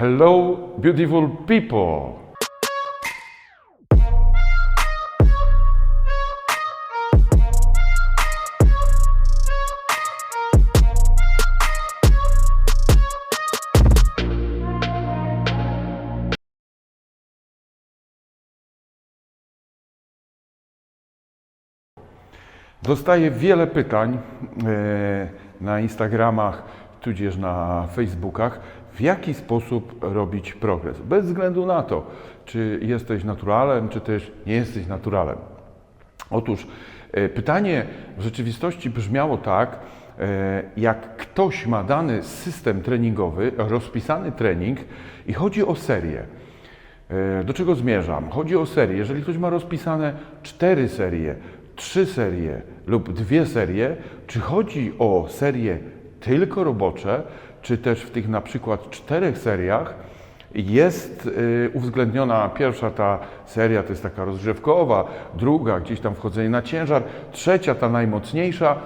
Hello, beautiful people! Dostaję wiele pytań e, na Instagramach, tudzież na Facebookach, w jaki sposób robić progres. Bez względu na to, czy jesteś naturalem, czy też nie jesteś naturalem. Otóż e, pytanie w rzeczywistości brzmiało tak, e, jak ktoś ma dany system treningowy, rozpisany trening i chodzi o serię. E, Do czego zmierzam? Chodzi o serię. Jeżeli ktoś ma rozpisane cztery serie, trzy serie lub dwie serie, czy chodzi o serie tylko robocze, czy też w tych na przykład czterech seriach jest y, uwzględniona pierwsza ta seria, to jest taka rozgrzewkowa, druga gdzieś tam wchodzenie na ciężar, trzecia ta najmocniejsza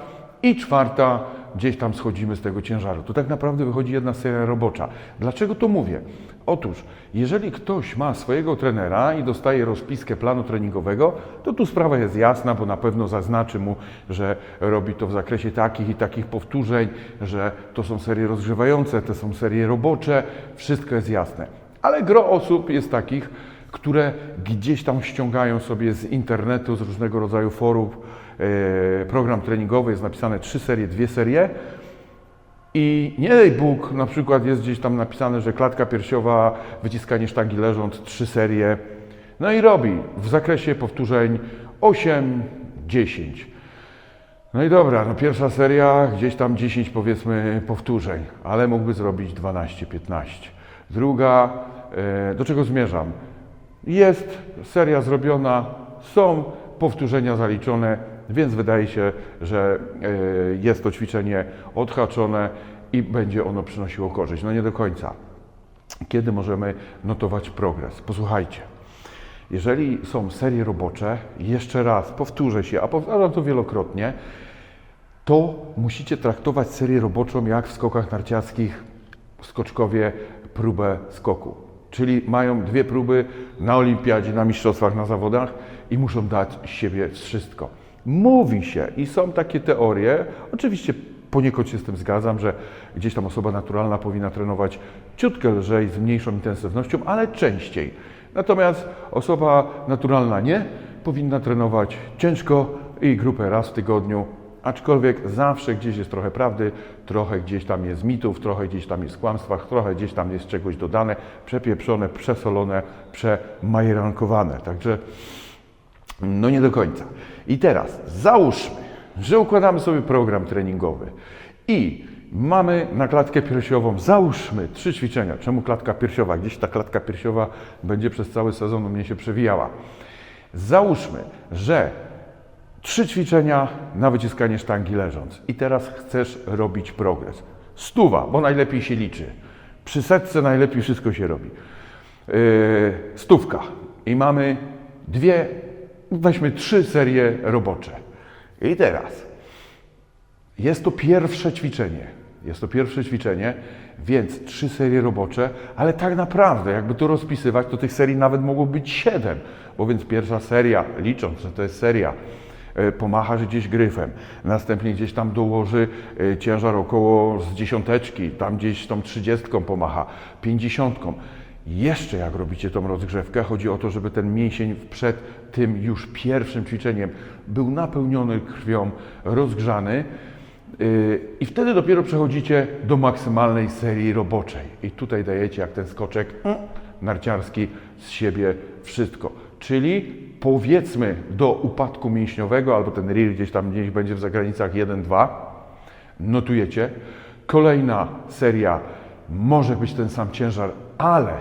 i czwarta gdzieś tam schodzimy z tego ciężaru. To tak naprawdę wychodzi jedna seria robocza. Dlaczego to mówię? Otóż, jeżeli ktoś ma swojego trenera i dostaje rozpiskę planu treningowego, to tu sprawa jest jasna, bo na pewno zaznaczy mu, że robi to w zakresie takich i takich powtórzeń, że to są serie rozgrzewające, to są serie robocze, wszystko jest jasne. Ale gro osób jest takich, które gdzieś tam ściągają sobie z internetu, z różnego rodzaju forów e, program treningowy, jest napisane trzy serie, dwie serie i nie daj Bóg, na przykład jest gdzieś tam napisane, że klatka piersiowa, wyciskanie sztangi leżąc, trzy serie, no i robi w zakresie powtórzeń 8, 10. No i dobra, no pierwsza seria, gdzieś tam 10 powiedzmy powtórzeń, ale mógłby zrobić 12, 15. Druga, e, do czego zmierzam? Jest seria zrobiona, są powtórzenia zaliczone, więc wydaje się, że e, jest to ćwiczenie odhaczone i będzie ono przynosiło korzyść. No nie do końca. Kiedy możemy notować progres? Posłuchajcie. Jeżeli są serie robocze, jeszcze raz powtórzę się, a powtarzam to wielokrotnie, to musicie traktować serię roboczą jak w skokach narciarskich skoczkowie próbę skoku. Czyli mają dwie próby na olimpiadzie, na mistrzostwach, na zawodach i muszą dać z siebie wszystko. Mówi się i są takie teorie, oczywiście poniekąd się z tym zgadzam, że gdzieś tam osoba naturalna powinna trenować ciutkę lżej, z mniejszą intensywnością, ale częściej. Natomiast osoba naturalna nie, powinna trenować ciężko i grupę raz w tygodniu, aczkolwiek zawsze gdzieś jest trochę prawdy, trochę gdzieś tam jest mitów, trochę gdzieś tam jest kłamstwach, trochę gdzieś tam jest czegoś dodane, przepieprzone, przesolone, przemajerankowane. Także no nie do końca. I teraz załóżmy, że układamy sobie program treningowy i mamy na klatkę piersiową, załóżmy trzy ćwiczenia. Czemu klatka piersiowa? Gdzieś ta klatka piersiowa będzie przez cały sezon u mnie się przewijała. Załóżmy, że trzy ćwiczenia na wyciskanie sztangi leżąc i teraz chcesz robić progres. Stuwa, bo najlepiej się liczy. Przy setce najlepiej wszystko się robi. Yy, stówka i mamy dwie, weźmy trzy serie robocze. I teraz jest to pierwsze ćwiczenie. Jest to pierwsze ćwiczenie, więc trzy serie robocze, ale tak naprawdę, jakby to rozpisywać, to tych serii nawet mogło być siedem, bo więc pierwsza seria, licząc, że to jest seria, pomachasz gdzieś gryfem, następnie gdzieś tam dołoży e, ciężar około z dziesiąteczki, tam gdzieś tą trzydziestką pomacha, pięćdziesiątką. Jeszcze jak robicie tą rozgrzewkę, chodzi o to, żeby ten mięsień przed tym już pierwszym ćwiczeniem był napełniony krwią, rozgrzany. Yy, I wtedy dopiero przechodzicie do maksymalnej serii roboczej. I tutaj dajecie jak ten skoczek mm, narciarski z siebie wszystko. Czyli powiedzmy do upadku mięśniowego, albo ten RIR gdzieś tam gdzieś będzie w zagranicach 1-2, notujecie. Kolejna seria może być ten sam ciężar, ale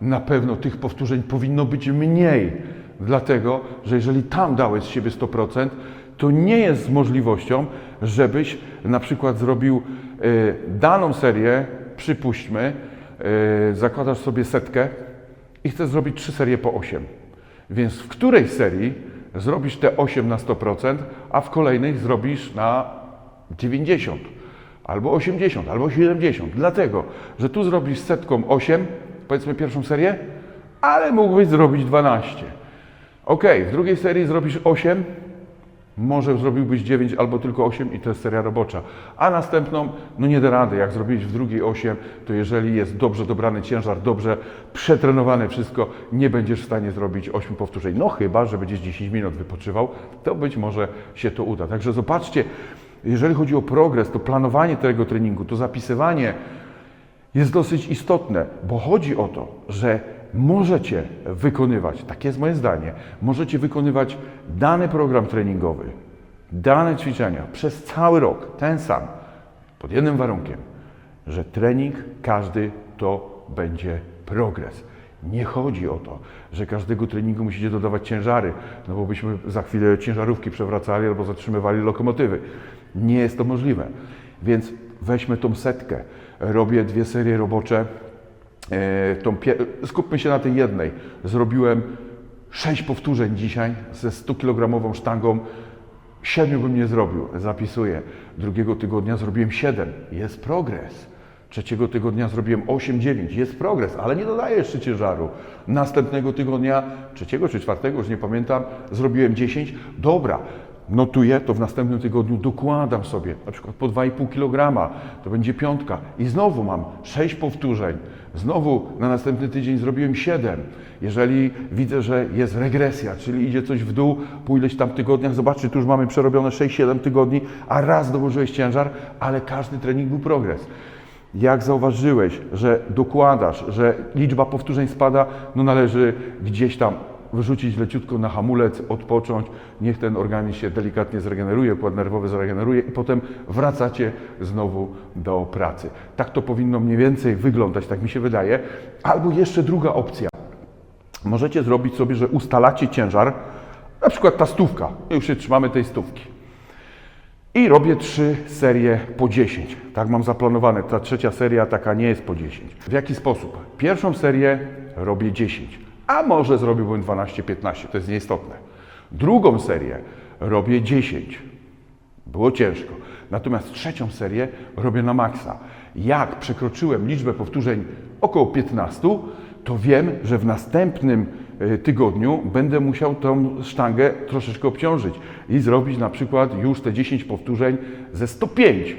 na pewno tych powtórzeń powinno być mniej. Dlatego, że jeżeli tam dałeś z siebie 100%, to nie jest z możliwością, żebyś na przykład zrobił y, daną serię, przypuśćmy, y, zakładasz sobie setkę i chcesz zrobić trzy serie po 8. Więc w której serii zrobisz te 8 na 100%, a w kolejnych zrobisz na 90, albo 80, albo 70. Dlatego, że tu zrobisz setką 8, powiedzmy pierwszą serię, ale mógłbyś zrobić 12. Ok, w drugiej serii zrobisz 8, może zrobiłbyś 9 albo tylko 8 i to jest seria robocza. A następną, no nie da rady. Jak zrobiłeś w drugiej 8, to jeżeli jest dobrze dobrany ciężar, dobrze przetrenowane wszystko, nie będziesz w stanie zrobić 8 powtórzeń. No chyba, że będziesz 10 minut wypoczywał, to być może się to uda. Także zobaczcie, jeżeli chodzi o progres, to planowanie tego treningu, to zapisywanie jest dosyć istotne, bo chodzi o to, że możecie wykonywać, takie jest moje zdanie, możecie wykonywać dany program treningowy, dane ćwiczenia przez cały rok, ten sam, pod jednym warunkiem, że trening każdy to będzie progres. Nie chodzi o to, że każdego treningu musicie dodawać ciężary, no bo byśmy za chwilę ciężarówki przewracali albo zatrzymywali lokomotywy. Nie jest to możliwe. Więc weźmy tą setkę. Robię dwie serie robocze. E, tą skupmy się na tej jednej. Zrobiłem sześć powtórzeń dzisiaj ze 100-kilogramową sztangą. Siedmiu bym nie zrobił, zapisuję. Drugiego tygodnia zrobiłem 7, jest progres. Trzeciego tygodnia zrobiłem 8-9, jest progres, ale nie dodaję jeszcze ciężaru. Następnego tygodnia, trzeciego czy czwartego, już nie pamiętam, zrobiłem 10, dobra. Notuję, to w następnym tygodniu dokładam sobie, na przykład po 2,5 kg, to będzie piątka i znowu mam 6 powtórzeń. Znowu na następny tydzień zrobiłem 7. Jeżeli widzę, że jest regresja, czyli idzie coś w dół po ileś tam tygodniach, zobaczcie, tu już mamy przerobione 6-7 tygodni, a raz dołożyłeś ciężar, ale każdy trening był progres. Jak zauważyłeś, że dokładasz, że liczba powtórzeń spada, no należy gdzieś tam wyrzucić leciutko na hamulec, odpocząć, niech ten organizm się delikatnie zregeneruje, układ nerwowy zregeneruje i potem wracacie znowu do pracy. Tak to powinno mniej więcej wyglądać, tak mi się wydaje. Albo jeszcze druga opcja. Możecie zrobić sobie, że ustalacie ciężar, na przykład ta stówka, już się trzymamy tej stówki. I robię trzy serie po 10. Tak mam zaplanowane. Ta trzecia seria taka nie jest po 10. W jaki sposób? Pierwszą serię robię 10, a może zrobiłbym 12-15, to jest nieistotne. Drugą serię robię 10. Było ciężko. Natomiast trzecią serię robię na maksa. Jak przekroczyłem liczbę powtórzeń około 15, to wiem, że w następnym y, tygodniu będę musiał tą sztangę troszeczkę obciążyć i zrobić na przykład już te 10 powtórzeń ze 105.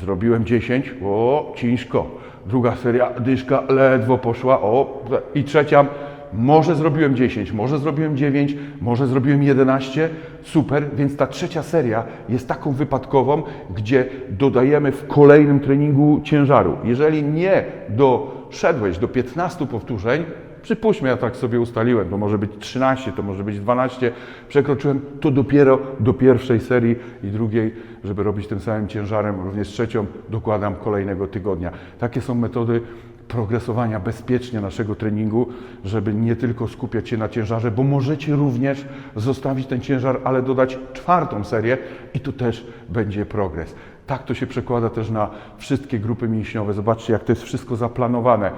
Zrobiłem 10, o, ciężko. Druga seria, dyszka ledwo poszła, o, i trzecia, może zrobiłem 10, może zrobiłem 9, może zrobiłem 11, super, więc ta trzecia seria jest taką wypadkową, gdzie dodajemy w kolejnym treningu ciężaru. Jeżeli nie doszedłeś do 15 powtórzeń, przypuśćmy, ja tak sobie ustaliłem, to może być 13, to może być 12, przekroczyłem, to dopiero do pierwszej serii i drugiej, żeby robić tym samym ciężarem, również trzecią, dokładam kolejnego tygodnia. Takie są metody progresowania bezpiecznie naszego treningu, żeby nie tylko skupiać się na ciężarze, bo możecie również zostawić ten ciężar, ale dodać czwartą serię i tu też będzie progres. Tak to się przekłada też na wszystkie grupy mięśniowe. Zobaczcie, jak to jest wszystko zaplanowane.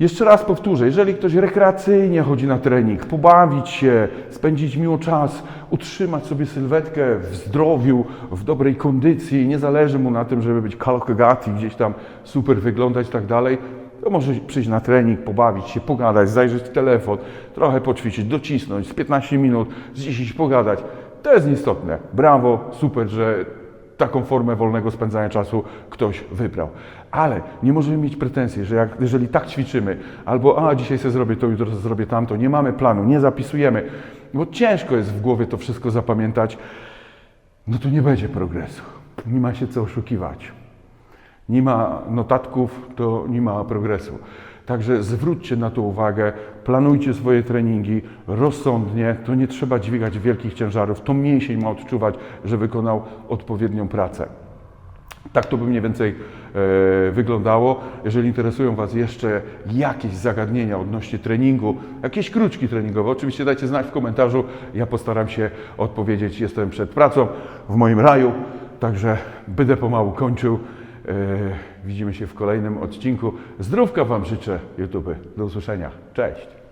Jeszcze raz powtórzę, jeżeli ktoś rekreacyjnie chodzi na trening, pobawić się, spędzić miło czas, utrzymać sobie sylwetkę w zdrowiu, w dobrej kondycji, nie zależy mu na tym, żeby być kalkogati, gdzieś tam super wyglądać i tak dalej, to może przyjść na trening, pobawić się, pogadać, zajrzeć w telefon, trochę poćwiczyć, docisnąć, z 15 minut, z 10 pogadać. To jest nieistotne. Brawo, super, że taką formę wolnego spędzania czasu ktoś wybrał. Ale nie możemy mieć pretensji, że jak, jeżeli tak ćwiczymy, albo a dzisiaj sobie zrobię to, jutro sobie zrobię tamto, nie mamy planu, nie zapisujemy, bo ciężko jest w głowie to wszystko zapamiętać, no to nie będzie progresu. Nie ma się co oszukiwać. Nie ma notatków, to nie ma progresu. Także zwróćcie na to uwagę, planujcie swoje treningi rozsądnie. To nie trzeba dźwigać wielkich ciężarów. To mięsień ma odczuwać, że wykonał odpowiednią pracę. Tak to by mniej więcej e, wyglądało. Jeżeli interesują Was jeszcze jakieś zagadnienia odnośnie treningu, jakieś kruczki treningowe, oczywiście dajcie znać w komentarzu. Ja postaram się odpowiedzieć. Jestem przed pracą w moim raju, także będę pomału kończył. E, widzimy się w kolejnym odcinku. Zdrówka Wam życzę, YouTube. Do usłyszenia. Cześć.